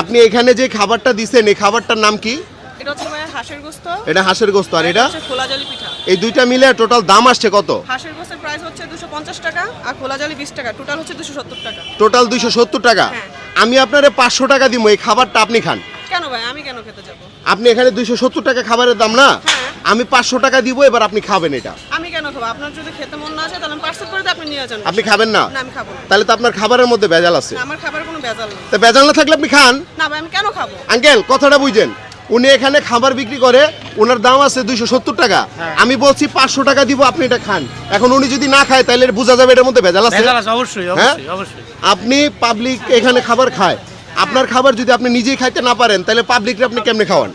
আপনি এখানে যে খাবারটা দিছেন এই খাবারটার নাম কি? এটা হচ্ছে হাঁসের গোস্ত। এটা হাঁসের গোস্ত আর এটা হচ্ছে খোলা জালি পিঠা। এই দুইটা মিলে টোটাল দাম আসছে কত? হাঁসের গোস্তের প্রাইস হচ্ছে দুশো পঞ্চাশ টাকা আর খোলা জালি টাকা। টোটাল হচ্ছে দুশো সত্তর টাকা। টোটাল দুইশো সত্তর টাকা? হ্যাঁ। আমি আপনারে পাঁচশো টাকা দিব এই খাবারটা আপনি খান। কেন ভাই? আমি কেন খেতে যাব? আপনি এখানে দুইশো সত্তর টাকা খাবারের দাম না? হ্যাঁ। আমি পাঁচশো টাকা দিব এবার আপনি খাবেন এটা। আমি কেন খাব। আপনার যদি খেতে মন না আছে তাহলে পার্সেল করে দিয়ে আপনি নিয়ে যান। আপনি খাবেন না? না আমি খাব না। তাহলে তো আপনার খাবারের মধ্যে ভেজাল আছে। না, আমার খাবার কোনো ভেজাল নেই। তা ভেজাল না থাকলে আপনি খান। না ভাই আমি কেন খাব? আঙ্কেল কথাটা বুঝছেন উনি এখানে খাবার বিক্রি করে ওনার দাম আছে দুইশো সত্তর টাকা। হ্যাঁ। আমি বলছি পাঁচশো টাকা দিব আপনি এটা খান। এখন উনি যদি না খায় তাহলে বোঝা যাবে এটার মধ্যে ভেজাল আছে? ভেজাল আছে অবশ্যই হ্যাঁ? অবশ্যই অবশ্যই। আপনি পাবলিক এখানে খাবার খায়। আপনার খাবার যদি আপনি নিজেই খাইতে না পারেন তাহলে পাবলিককে আপনি কেমনে খাওয়ান?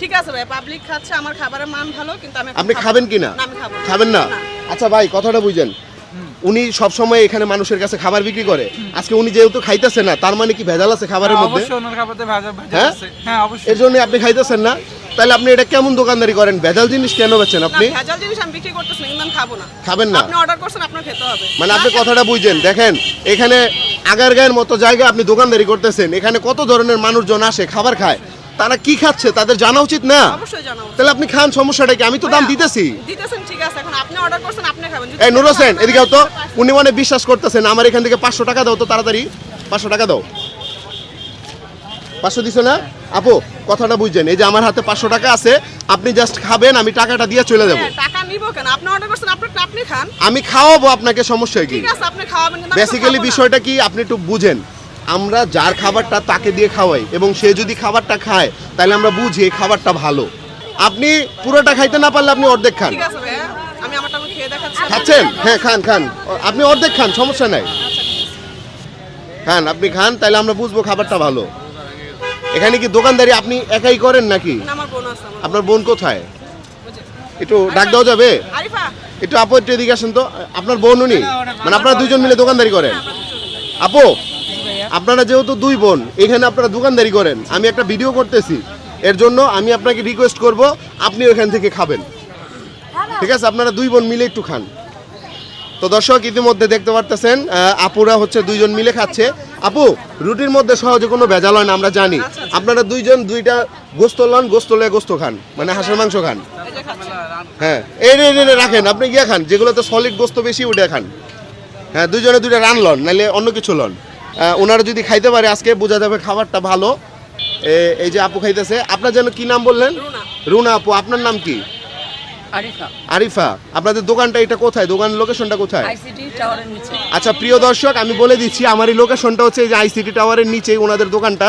ঠিক আছে ভাই পাবলিক খাচ্ছে আমার খাবারের মান ভালো কিন্তু আমি আপনি খাবেন কি না? না আমি খাব খাবেন না? আচ্ছা ভাই কথাটা বুঝেন। উনি সব সময় এখানে মানুষের কাছে খাবার বিক্রি করে। আজকে উনি যেহেতু খাইতেছে না তার মানে কি ভেজাল আছে খাবারের মধ্যে? অবশ্যই ওনার খাবারে ভেজাল ভেজাল হ্যাঁ? হ্যাঁ এর জন্য আপনি খাইতেছেন না? তাহলে আপনি এটা কেমন দোকানদারি করেন? ভেজাল জিনিস কেন বেচেন আপনি? ভেজাল জিনিস আমি বিক্রি করতেছি না কিন্তু খাব না। খাবেন না? আপনি অর্ডার করছেন আপনার খেতে হবে। মানে আপনি কথাটা বুঝছেন দেখেন এখানে আগারগাঁয়ের মতো জায়গায় আপনি দোকানদারি করতেছেন। এখানে কত ধরনের মানুষজন আসে খাবার খায়। তারা কি খাচ্ছে তাদের জানা উচিত না। অবশ্যই তাহলে আপনি খান সমস্যাটা কি? আমি তো দাম দিতেছি। দিতেছেন ঠিক আছে এখন আপনি অর্ডার করছেন আপনি খাবেন। এই নুর হোসেন এদিকে তো। উনি মানে বিশ্বাস করতেছেন আমার এখান থেকে পাঁচশো টাকা দাও তো তাড়াতাড়ি। পাঁচশো টাকা দাও। পাঁচশো দিছো না? আপু কথাটা বুঝছেন এই যে আমার হাতে পাঁচশো টাকা আছে আপনি জাস্ট খাবেন আমি টাকাটা দিয়ে চলে যাব। হ্যাঁ, টাকা নিব কেন? আপনি অর্ডার করছেন আপনি আপনি খান। আমি খাওয়াবো আপনাকে সমস্যা কি? ঠিক আছে আপনি খাওয়াবেন কিন্তু আমি তো বেসিক্যালি বিষয়টা কি? আপনি একটু বুঝেন। আমরা যার খাবারটা তাকে দিয়ে খাওয়াই এবং সে যদি খাবারটা খায় তাহলে আমরা বুঝি এই খাবারটা ভালো। আপনি পুরোটা খাইতে না পারলে আপনি অর্ধেক খান। খাচ্ছেন? হ্যাঁ খান খান। আপনি অর্ধেক খান সমস্যা নাই। খান আপনি খান তাহলে আমরা বুঝব খাবারটা ভালো। এখানে কি দোকানদারি আপনি একাই করেন নাকি? আপনার বোন কোথায়? একটু ডাক দেওয়া যাবে? একটু আপু একটু এদিকে আসেন তো। আপনার বোন উনি? মানে আপনারা দুজন মিলে দোকানদারি করেন? আপু আপনারা যেহেতু দুই বোন, এখানে আপনারা দোকানদারি করেন। আমি একটা ভিডিও করতেছি। এর জন্য আমি আপনাকে রিকোয়েস্ট করব, আপনি ওখান থেকে খাবেন। ঠিক আছে? আপনারা দুই বোন মিলে একটু খান। তো দর্শক, ইতিমধ্যে দেখতে পারতেছেন আপুরা হচ্ছে দুইজন মিলে খাচ্ছে। আপু, রুটির মধ্যে সহজে কোনো ভেজাল হয় না, আমরা জানি। আপনারা দুইজন দুইটা গোস্ত লন, গোস্ত লয়ে গোস্ত খান। মানে হাঁসের মাংস খান। হ্যাঁ। এই রে রাখেন, আপনি গিয়ে খান। যেগুলোতে সলিড গোস্ত বেশি ওটা খান। হ্যাঁ দুজনে দুইটা রান লন নাহলে অন্য কিছু লন। ওনারা যদি খাইতে পারে আজকে বোঝা যাবে খাবারটা ভালো। এই যে আপু খাইতেছে আপনার যেন কি নাম বললেন? রুনা। আপু আপনার নাম কি? আরিফা। আরিফা। আপনাদের দোকানটা এটা কোথায়? দোকান লোকেশনটা কোথায়? আচ্ছা প্রিয় দর্শক আমি বলে দিচ্ছি আমার এই লোকেশনটা হচ্ছে এই যে আইসিটি টাওয়ারের নিচে ওনাদের দোকানটা।